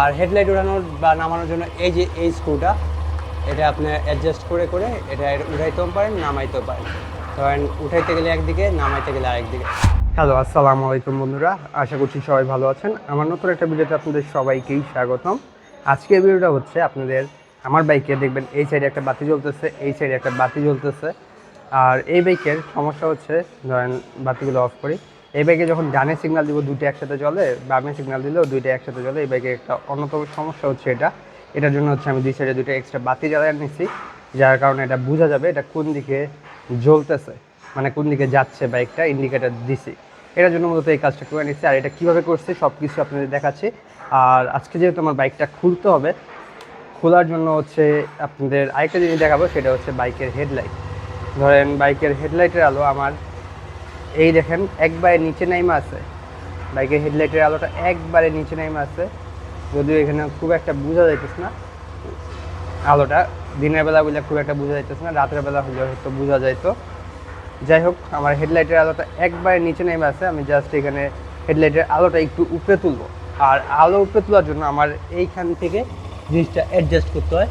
আর headlight ওঠানোর বা নামানোর জন্য এই যে এই স্ক্রুটা, এটা আপনি অ্যাডজাস্ট করে করে এটা উঠাইতেও পারেন, নামাইতেও পারেন। ধরেন উঠাইতে গেলে একদিকে, নামাইতে গেলে আরেকদিকে। হ্যালো, আসসালামু আলাইকুম বন্ধুরা, আশা করছি সবাই ভালো আছেন। আমার নতুন একটা ভিডিওতে আপনাদের সবাইকেই স্বাগতম। আজকের ভিডিওটা হচ্ছে আপনাদের, আমার বাইকে দেখবেন, এই সাইডে একটা বাতি জ্বলতেছে, এই সাইডে একটা বাতি জ্বলতেছে। আর এই বাইকের সমস্যা হচ্ছে, ধরেন বাতিগুলো অফ করি। এই বাইকে যখন ডানে সিগনাল দিব, দুইটা একসাথে চলে, বামে সিগনাল দিলেও দুইটা একসাথে চলে এই বাইকের একটা অন্যতম সমস্যা হচ্ছে এটা। এটার জন্য হচ্ছে আমি দুই সাইডে দুইটা এক্সট্রা বাতি জ্বালিয়ে নিচ্ছি যার কারণে এটা বোঝা যাবে এটা কোন দিকে জ্বলতেছে মানে কোন দিকে যাচ্ছে বাইকটা ইন্ডিকেটার দিছি। এটার জন্য মূলত এই কাজটা করে নিচ্ছি আর এটা কীভাবে করছি সব কিছু আপনাদের দেখাচ্ছি। আর আজকে যেহেতু আমার বাইকটা খুলতে হবে, খোলার জন্য হচ্ছে আপনাদের আরেকটা জিনিস দেখাবো, সেটা হচ্ছে বাইকের হেডলাইট ধরেন বাইকের হেডলাইটের আলো আমার এই দেখেন, একবারে নিচে নাইমা আছে। বাইকের হেডলাইটের আলোটা একবারে নিচে নাইমা আছে। যদিও এখানে খুব একটা বোঝা যাইতেছে না আলোটা। দিনের বেলা বুঝলে খুব একটা বোঝা যাইতেছে না, রাতের বেলা হলে হয়তো বোঝা যাইতো। যাই হোক, আমার হেডলাইটের আলোটা একবারে নিচে নেমে আছে। আমি জাস্ট এখানে হেডলাইটের আলোটা একটু উপরে তুলবো। আর আলো উপরে তোলার জন্য আমার এইখান থেকে জিনিসটা অ্যাডজাস্ট করতে হয়।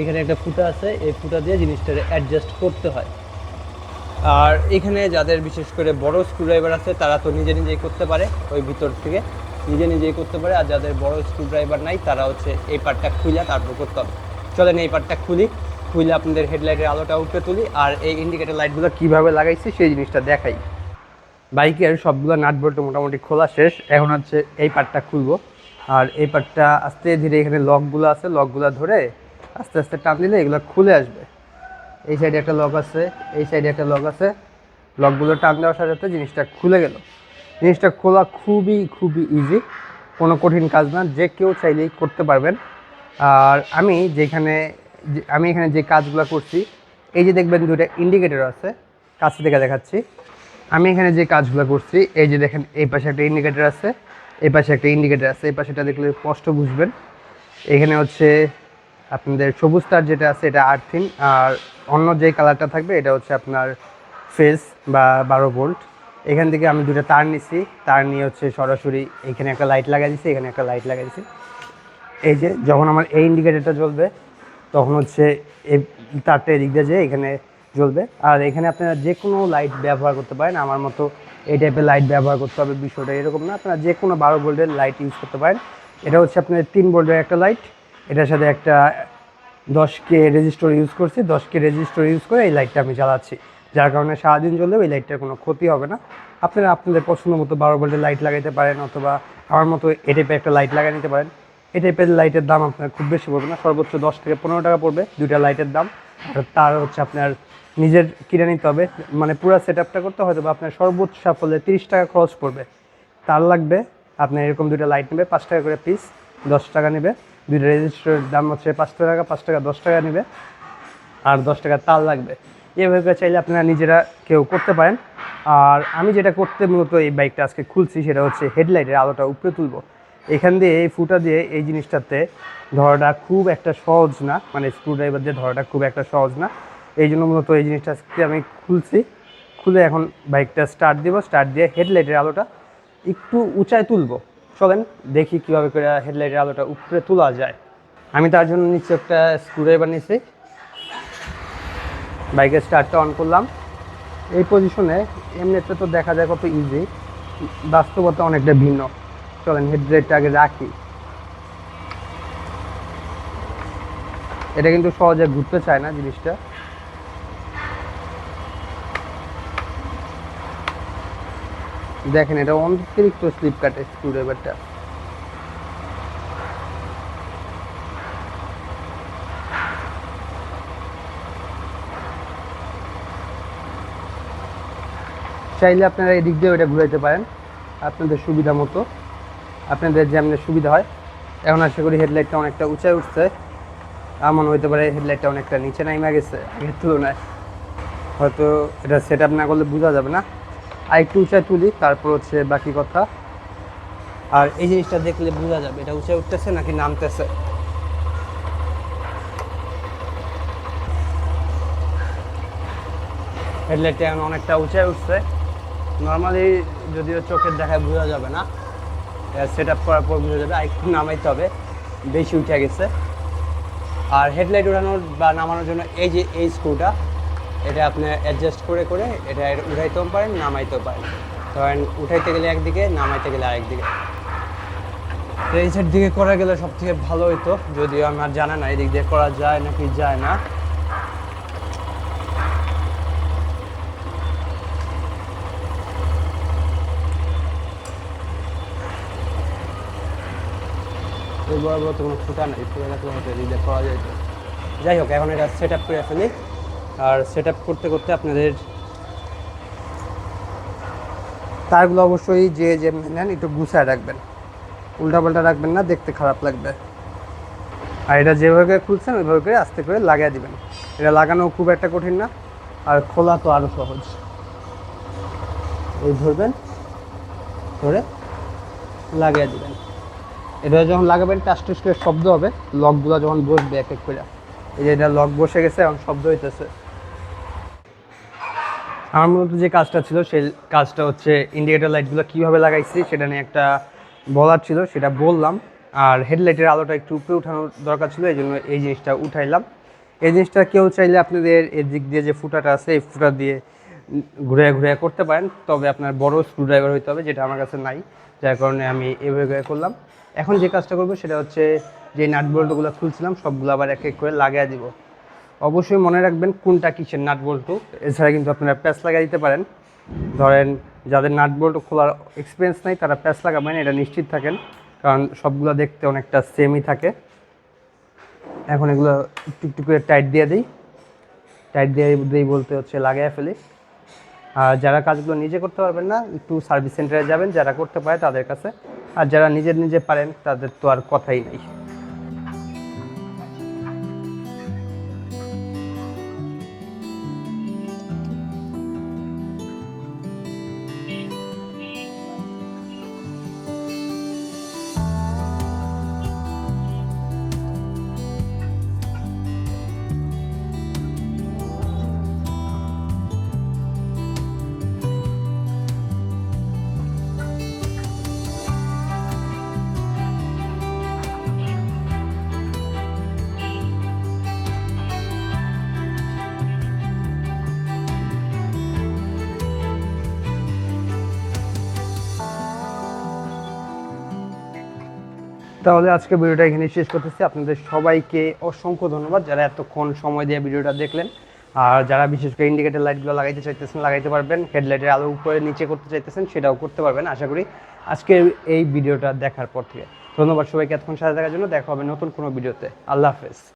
এখানে একটা ফুটা আছে, এই ফুটা দিয়ে জিনিসটা অ্যাডজাস্ট করতে হয়। আর এখানে যাদের বিশেষ করে বড় স্ক্রুড্রাইভার আছে, তারা তো নিজে নিজেই করতে পারে ওই ভিতর থেকে। নিজে নিজেই করতে পারে, আর যাদের বড় স্ক্রুড্রাইভার নাই, তারা হচ্ছে এই পার্টটা খুলে তারপর করতে হবে। চলেন এই পার্টটা খুলি। খুলে আপনাদের হেডলাইটের আলোটা উপরে তুলি, আর এই ইন্ডিকেটর লাইটগুলো কীভাবে লাগাইছি সেই জিনিসটা দেখাই। বাইকের সবগুলো নাট মোটামুটি খোলা শেষ, এখন হচ্ছে এই পার্টটা খুলবো। আর এই পার্টটা আস্তে ধীরে এখানে লকগুলো আছে, লকগুলো ধরে আস্তে আস্তে টান দিলে এগুলো খুলে আসবে। এই সাইডে একটা লক আছে, এই সাইডে একটা লক আছে। লকগুলো টান দেওয়ার সাথে সাথে জিনিসটা খুলে গেল। জিনিসটা খোলা খুবই খুবই ইজি কোনো কঠিন কাজ না, যে কেউ চাইলেই করতে পারবেন। আর আমি যেখানে আমি এখানে যে কাজগুলো করছি, এই যে দেখবেন দুটো ইন্ডিকেটর আছে, কাছে থেকে দেখাচ্ছি। আমি এখানে যে কাজগুলো করছি, এই যে দেখেন, এই পাশে একটা ইন্ডিকেটর আছে, এই পাশে একটা ইন্ডিকেটর আছে, এই পাশেটা দেখলে স্পষ্ট বুঝবেন। এখানে হচ্ছে আপনাদের সবুজ তার যেটা আছে, এটা আর্থিং। আর অন্য যে কালারটা থাকবে, এটা হচ্ছে আপনার ফেস বা বারো ভোল্ট। এখান থেকে আমি দুটো তার নিছি। তার নিয়ে হচ্ছে সরাসরি এখানে একটা লাইট লাগাই দিছি, এখানে একটা লাইট লাগাই দিছি। এই যে যখন আমার এই ইন্ডিকেটারটা জ্বলবে, তখন হচ্ছে এই তারটা এদিক দিয়ে যে এখানে জ্বলবে। আর এখানে আপনারা যে কোনো লাইট ব্যবহার করতে পারেন। আমার মতো এই টাইপের লাইট ব্যবহার করতে হবে, বিষয়টা এরকম না। আপনারা যে কোনো বারো ভোল্টের লাইট ইউজ করতে পারেন। এটা হচ্ছে আপনাদের তিন ভোল্টের একটা লাইট এটার সাথে একটা দশ কে রেজিস্টর ইউজ করছি দশ কে রেজিস্টর ইউজ করে এই লাইটটা আমি জ্বালাচ্ছি। যার কারণে সারাদিন চললেও এই লাইটটার কোনো ক্ষতি হবে না। আপনারা আপনাদের পছন্দ মতো বারো ভোল্টের লাইট লাগাইতে পারেন অথবা আমার মতো এ টাইপের একটা লাইট লাগিয়ে নিতে পারেন। এই টাইপের লাইটের দাম আপনার খুব বেশি পড়বে না, সর্বোচ্চ দশ থেকে পনেরো টাকা পড়বে দুইটা লাইটের দাম। তার হচ্ছে আপনার নিজের কিনে নিতে হবে মানে পুরো সেট আপটা করতে হয়তো বা আপনার সর্বোচ্চ সাফল্যে তিরিশ টাকা খরচ পড়বে। তার লাগবে, আপনার এরকম দুইটা লাইট নেবে, পাঁচ টাকা করে পিস দশ টাকা নেবে। দুইটা রেজিস্টারের দাম হচ্ছে পাঁচ টাকা পাঁচ টাকা দশ টাকা নেবে। আর দশ টাকা তার লাগবে। এভাবে চাইলে আপনারা নিজেরা কেউ করতে পারেন। আর আমি যেটা করতে মূলত এই বাইকটা আজকে খুলছি সেটা হচ্ছে হেডলাইটের আলোটা উপরে তুলবো। এখান দিয়ে, এই ফুটা দিয়ে, এই জিনিসটাতে ধরাটা খুব একটা সহজ না। মানে স্ক্রুড্রাইভার দিয়ে ধরাটা খুব একটা সহজ না। এই জন্য মূলত এই জিনিসটা আজকে আমি খুলছি। খুলে এখন বাইকটা স্টার্ট দিব। স্টার্ট দিয়ে হেডলাইটের আলোটা একটু উঁচায় তুলবো। চলেন, দেখি কীভাবে করে হেডলাইটের আলোটা উপরে তোলা যায়। আমি তার জন্য নিচে একটা স্ক্রুড্রাইভার নিচ্ছি বাইকের স্টার্টটা অন করলাম। এই পজিশনে এমনিতে তো দেখা যায় কত ইজি বাস্তবতা অনেকটা ভিন্ন। চলেন হেডলাইটটা আগে রাখি। এটা কিন্তু সহজে ঘুরতে চায় না জিনিসটা। দেখেন, এটা অতিরিক্ত স্লিপ কাটে স্ক্রুড্রাইভারটা চাইলে আপনারা এদিক দিয়ে ওইটা ঘুরাইতে পারেন, আপনাদের সুবিধা মতো। আপনাদের যেমন সুবিধা হয়। এখন আশা করি হেডলাইটটা অনেকটা উঁচায় উঠছে। এমন হইতে পারে হেডলাইটটা অনেকটা নিচে নাইমা গেছে আগের তুলনায়। হয়তো এটা সেট আপ না করলে বোঝা যাবে না। আর একটু উঁচায় তুলি, তারপর হচ্ছে বাকি কথা। আর এই জিনিসটা দেখলে বোঝা যাবে, এটা উঁচায় উঠতেছে নাকি নামতেছে। হেডলাইটটা এখন অনেকটা উঁচায় উঠছে। নর্মালি যদিও চোখের দেখায় বোঝা যাবে না সেট আপ করার পর বোঝা যাবে, আর একটু নামাইতে হবে, বেশি উঠে গেছে। আর হেডলাইট উড়ানোর বা নামানোর জন্য এই যে এই স্ক্রুটা এটা আপনি অ্যাডজাস্ট করে করে এটা উঠাইতেও পারেন, নামাইতেও পারেন। ধরেন উঠাইতে গেলে একদিকে, নামাইতে গেলে আরেকদিকে। তো এই সাইড দিকে করা গেলে সব থেকে ভালো হইতো, যদিও আমার জানা না এদিক দিয়ে করা যায় নাকি যায় না। বড় বড় কোনো ফুটা নাই ফুটা থাকলে হয়তো এদিক দিয়ে করা যাই হোক, এখন এটা সেট আপ করে ফেলি। আর সেট করতে করতে আপনাদের তারগুলো অবশ্যই যে যে নেন, একটু গুছায় রাখবেন। উল্টাপাল্টা রাখবেন না, দেখতে খারাপ লাগবে। আর এটা যেভাবে খুলছেন, ওইভাবে করে আস্তে করে লাগিয়ে দিবেন। এটা লাগানো খুব একটা কঠিন না, আর খোলা তো আরও সহজ। এই ধরবেন, ধরে লাগিয়ে দিবেন। এটা যখন লাগাবেন টাস টুস করে শব্দ হবে, লকগুলো যখন বসবে এক এক করে। এই যে এটা লক বসে গেছে, এখন শব্দ হইতেছে। আমার মূলত যে কাজটা ছিল সেই কাজটা হচ্ছে ইন্ডিকেটর লাইটগুলো কীভাবে লাগাইছি সেটা নিয়ে একটা বলার ছিল, সেটা বললাম। আর হেডলাইটের আলোটা একটু উপরে উঠানোর দরকার ছিল, এই জন্য এই জিনিসটা উঠাইলাম। এই জিনিসটা কেউ চাইলে আপনাদের এর দিক দিয়ে যে ফুটাটা আছে, এই ফুটা দিয়ে ঘুরে ঘুরে করতে পারেন। তবে আপনার বড় স্ক্রুড্রাইভার হইতে হবে, যেটা আমার কাছে নাই। যার কারণে আমি এভাবে করে করলাম। এখন যে কাজটা করব, সেটা হচ্ছে যে নাট বল্টুগুলো খুলছিলাম, সবগুলো আবার এক এক করে লাগিয়ে দিব। অবশ্যই মনে রাখবেন কোনটা কিসের নাট বল্টু। এছাড়া কিন্তু আপনারা প্যাচ লাগিয়ে দিতে পারেন। ধরেন, যাদের নাট বল্টু খোলার এক্সপিরিয়েন্স নাই, তারা প্যাচ লাগাবেন, এটা নিশ্চিত থাকেন। কারণ সবগুলো দেখতে অনেকটা সেমই থাকে। এখন এগুলো একটু একটু করে টাইট দিয়ে দিই। টাইট দিয়ে দিই বলতে হচ্ছে লাগাই ফেলি। আর যারা কাজগুলো নিজে করতে পারবেন না, একটু সার্ভিস সেন্টারে যাবেন, যারা করতে পারে তাদের কাছে। আর যারা নিজের নিজে পারেন, তাদের তো আর কথাই নেই। তাহলে আজকে ভিডিওটা এখানে শেষ করতেছি। আপনাদের সবাইকে অসংখ্য ধন্যবাদ যারা এতক্ষণ সময় দিয়ে ভিডিওটা দেখলেন। আর যারা বিশেষ করে ইন্ডিকেটার লাইটগুলো লাগাইতে চাইতেছেন, লাগাইতে পারবেন। হেডলাইটের আলো উপরে নিচে করতে চাইতেছেন, সেটাও করতে পারবেন, আশা করি। আজকের এই ভিডিওটা দেখার পর থেকে। ধন্যবাদ সবাইকে এতক্ষণ সাথে থাকার জন্য। দেখা হবে নতুন কোনো ভিডিওতে। আল্লাহ হাফেজ।